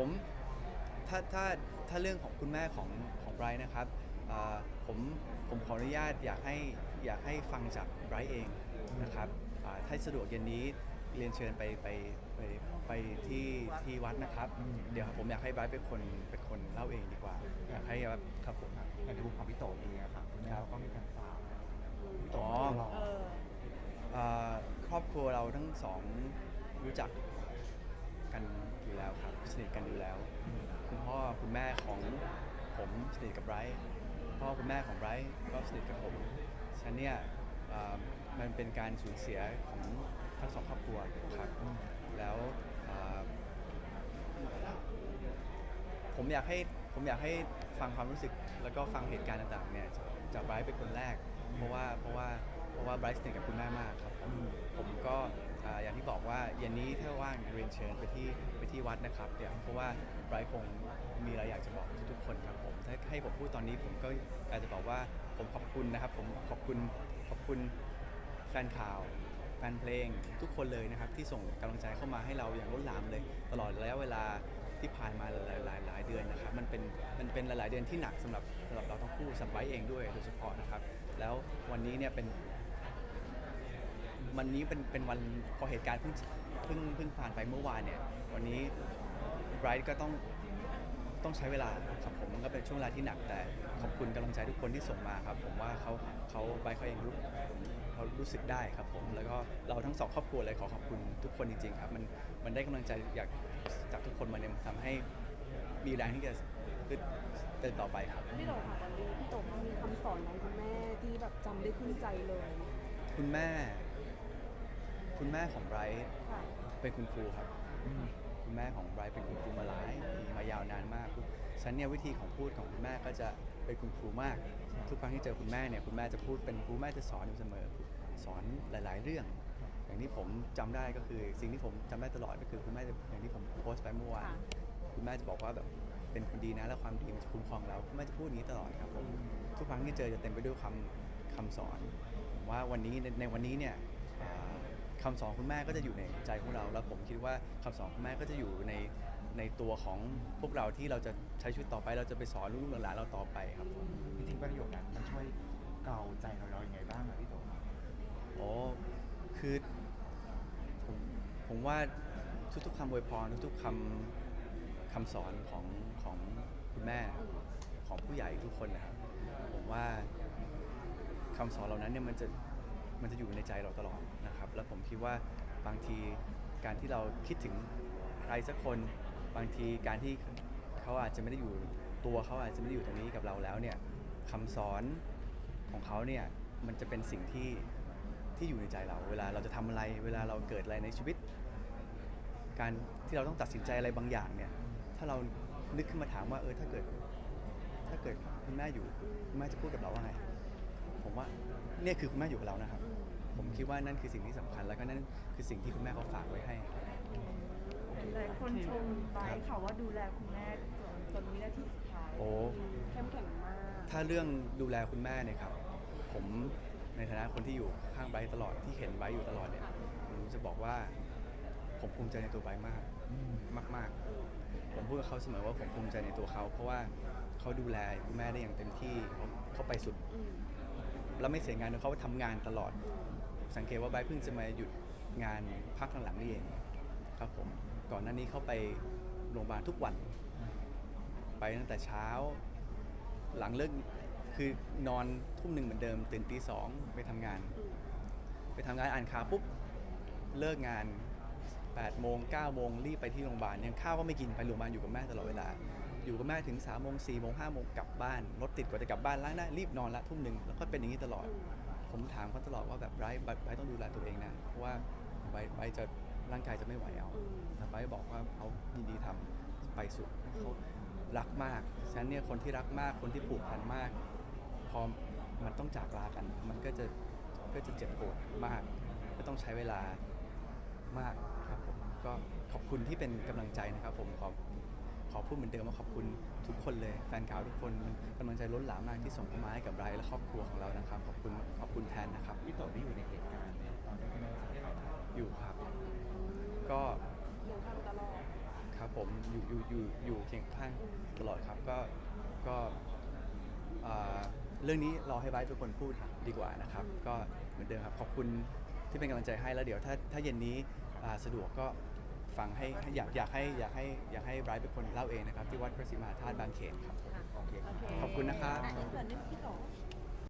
ผมถ้าถ้าถ้าเรื่องของคุณแม่ของของไบรท์นะครับเอ่อผมผมขออนุญาตอยากให้อยากให้ฟังจากไบรท์เองนะครับอ่าถ้าสะดวกเย็นนี้เรียนเชิญไปไปไปไปที่ที่วัดนะครับ เดี๋ยวผมอยากให้ไบรท์เป็นคนเป็นคนเล่าเองดีกว่าอยากให้แบบครับผม แต่ดูความพี่โตเองอะค่ะคุณแม่เขาก็มีการฝากพี่โตอ๋อตลอดเออ เอ่อครอบครัวเราทั้งสองรู้จัก กันอยู่แล้วครับ สนิทกันอยู่แล้ว คุณพ่อคุณแม่ของผมสนิทกับไบรท์พ่อคุณแม่ของไบรท์ก็สนิทกับผมฉะนั้นเนี่ยเอ่อมันเป็นการสูญเสียของทั้งสองครอบครัวครับ แล้วเอ่อผมอยากให้ผมอยากให้ฟังความรู้สึกแล้วก็ฟังเหตุการณ์ต่างๆเนี่ยจากไบรท์เป็นคนแรก เพราะว่าเพราะว่า ราะว่าไบรท์สนิทกับคุณแม่มากครับผมผมก็อ่าอย่างที่บอกว่าเย็นนี้ถ้าว่างเรียนเชิญไปที่ไปที่วัดนะครับเดี๋ยวเพราะว่าไบรท์คงมีอะไรอยากจะบอกทุกๆคนครับผมถ้าให้ผมพูดตอนนี้ผมก็อยากจะบอกว่าผมขอบคุณนะครับ ผมขอบคุณขอบคุณแฟนข่าวแฟนเพลงทุกคนเลยนะครับที่ส่งกำลังใจเข้ามาให้เราอย่างล้นหลามเลย ตลอดระยะเวลาที่ผ่านมาหลายหลายหลายเดือนนะครับมันเป็นมันเป็นหลายๆเดือนที่หนักสำหรับสำหรับเราทั้งคู่สำหรับไบร์ทเองด้วยโดยเฉพาะนะครับ แล้ววันนี้เนี่ยเป็น วันนี้เป็นเป็นวันพอเหตุการณ์เพิ่งเพิ่งเพิ่งผ่านไปเมื่อวานเนี่ย วันนี้ไบรท์ก็ต้องต้องใช้เวลาครับผมมันก็เป็นช่วงเวลาที่หนักแต่ขอบคุณกำลังใจทุกคนที่ส่งมาครับ ผมว่าเขาเขาไบรท์เขาเองรู้เขารู้สึกได้ครับผมแล้วก็เราทั้งสองครอบครัวเลยขอขอบคุณทุกคนจริงๆครับมันมันได้กำลังใจอยากจากทุกคนมาเนี่ยทำให้มีแรงที่จะขึ้นเดินต่อไปครับ พี่โตค่ะวันนี้พี่โตมันมีคำสอนของคุณแม่ที่แบบจำได้ขึ้นใจเลย คุณแม่ คุณแม่ของไบรท์ค่ะเป็นคุณครูครับ คุณแม่ของไบรท์เป็นคุณครูมาหลายปีมายาวนานมากฉันเนี่ยวิธีของพูดของคุณแม่ก็จะเป็นคุณครูมาก ทุกครั้งที่เจอคุณแม่เนี่ยคุณแม่จะพูดเป็นครูแม่จะสอนอยู่เสมอ สอนหลาย ๆ เรื่อง อย่างที่ผมจำได้ก็คือสิ่งที่ผมจำได้ตลอดก็คือคุณแม่จะอย่างที่ผมโพสต์ไปเมื่อวานค่ะคุณแม่จะบอกว่าแบบเป็นคนดีนะแล้วความดีมันจะคุ้มครองเราคุณแม่จะพูดอย่างนี้ตลอดครับผมทุกครั้งที่เจอจะเต็มไปด้วยคำคำสอนผมว่าวันนี้ในในวันนี้เนี่ยอ่า คำสอนคุณแม่ก็จะอยู่ในใจของเรา แล้วผมคิดว่าคำสอนคุณแม่ก็จะอยู่ในในตัวของพวกเราที่เราจะใช้ชีวิตต่อไป เราจะไปสอนลูกๆหลานๆเราต่อไปครับผม จริงๆประโยคนั้นมันช่วยเกลาใจเราเรายังไงบ้างอะพี่โตโอ้คือผมผมว่าทุกๆคำอวยพรทุกๆคำคำสอนของของคุณแม่ของผู้ใหญ่ทุกคนนะครับ ผมว่าคำสอนเหล่านั้นเนี่ยมันจะมันจะอยู่ในใจเราตลอดนะครับ แล้วผมคิดว่าบางทีการที่เราคิดถึงใครสักคน บางทีการที่เขาอาจจะไม่ได้อยู่ตัวเขาอาจจะไม่ได้อยู่ตรงนี้กับเราแล้วเนี่ยคำสอนของเขาเนี่ยมันจะเป็นสิ่งที่ที่อยู่ในใจเรา เวลาเราจะทำอะไร เวลาเราเกิดอะไรในชีวิต การที่เราต้องตัดสินใจอะไรบางอย่างเนี่ยถ้าเรานึกขึ้นมาถามว่าเออถ้าเกิด ถ้าเกิดคุณแม่อยู่คุณแม่จะพูดกับเราว่าไงผมว่าเนี่ยคือคุณแม่อยู่กับเรานะครับ ผมคิดว่านั่นคือสิ่งที่สำคัญ แล้วก็นั่นคือสิ่งที่คุณแม่เขาฝากไว้ให้ หลายคนชมไปค่ะว่าดูแลคุณแม่จนจนวินาทีสุดท้ายโอ้ เข้มแข็งมาก ถ้าเรื่องดูแลคุณแม่เนี่ยครับ ผมในฐานะคนที่อยู่ข้างไบร์ทตลอดที่เห็นไบร์ทอยู่ตลอดเนี่ยผมจะบอกว่า ผมภูมิใจในตัวไบร์ทมากมาก ๆ ผมพูดกับเขาเสมอว่าผมภูมิใจในตัวเขา เพราะว่าเขาดูแลคุณแม่ได้อย่างเต็มที่เขาเขาไปสุดอืมแล้วไม่เสียงานเขาทำงานตลอด สังเกตว่าไบร์ทเพิ่งจะมาหยุดงานพักหลังๆนี่เองครับผมก่อนหน้านี้เขาไปโรงพยาบาลทุกวัน ไปตั้งแต่เช้า หลังเลิกคือนอนทุ่มหนึ่งเหมือนเดิม ตื่นตีสองไปทำงาน ไปทำงานอ่านข่าวปุ๊บเลิกงาน8โมง9โมงรีบไปที่โรงพยาบาลยังข้าวก็ไม่กินไปโรงพยาบาลอยู่กับแม่ตลอดเวลา อยู่กับแม่ถึง3โมง4โมง5โมงกลับบ้านรถติดกว่าจะกลับบ้านล้างหน้ารีบนอนละทุ่มหนึ่งแล้วก็เป็นอย่างนี้ตลอด ผมถามเขาตลอดว่าแบบไบรท์ไบรท์ไบรท์ต้องดูแลตัวเองนะเพราะว่าไบรท์ไบรท์จะร่างกายจะไม่ไหวเอาอืมแต่ไบรท์บอกว่าเขายินดีทำไปสุดเขารักมากฉะนั้นเนี่ยคนที่รักมากคนที่ผูกพันมาก พอมันต้องจากลากัน มันก็จะก็จะเจ็บปวดมาก ก็ต้องใช้เวลามากครับผมก็ขอบคุณที่เป็นกำลังใจนะครับ ผมขอขอพูดเหมือนเดิมว่าขอบคุณทุกคนเลยแฟนข่าวทุกคนกำลังใจล้นหลามมากที่ส่งเข้ามาให้กับไบรท์และครอบครัวของเรานะครับขอบ คุณขอบคุณแทนนะครับ พี่โตที่อยู่ในเหตุการณ์เนี่ยตอนที่คุณแม่เสียอยู่ครับ ก็เคียงข้างตลอดคครับผมอยู่อยู่อยู่อยู่เคียงข้างตลอดครับก็ก็อ่าเรื่องนี้รอให้ไบร์ทเป็นคนพูดดีกว่านะครับ ก็เหมือนเดิมครับขอบคุณที่เป็นกำลังใจให้แล้วเดี๋ยวถ้าถ้าเย็นนี้อ่าสะดวกก็ฟังให้ให้อยากอยากให้อยากให้อยากให้ไบรท์เป็นคนเล่าเองนะครับ ที่วัดพระศรีมหาธาตุบางเขนครับ โอเคครับขอบคุณนะครับ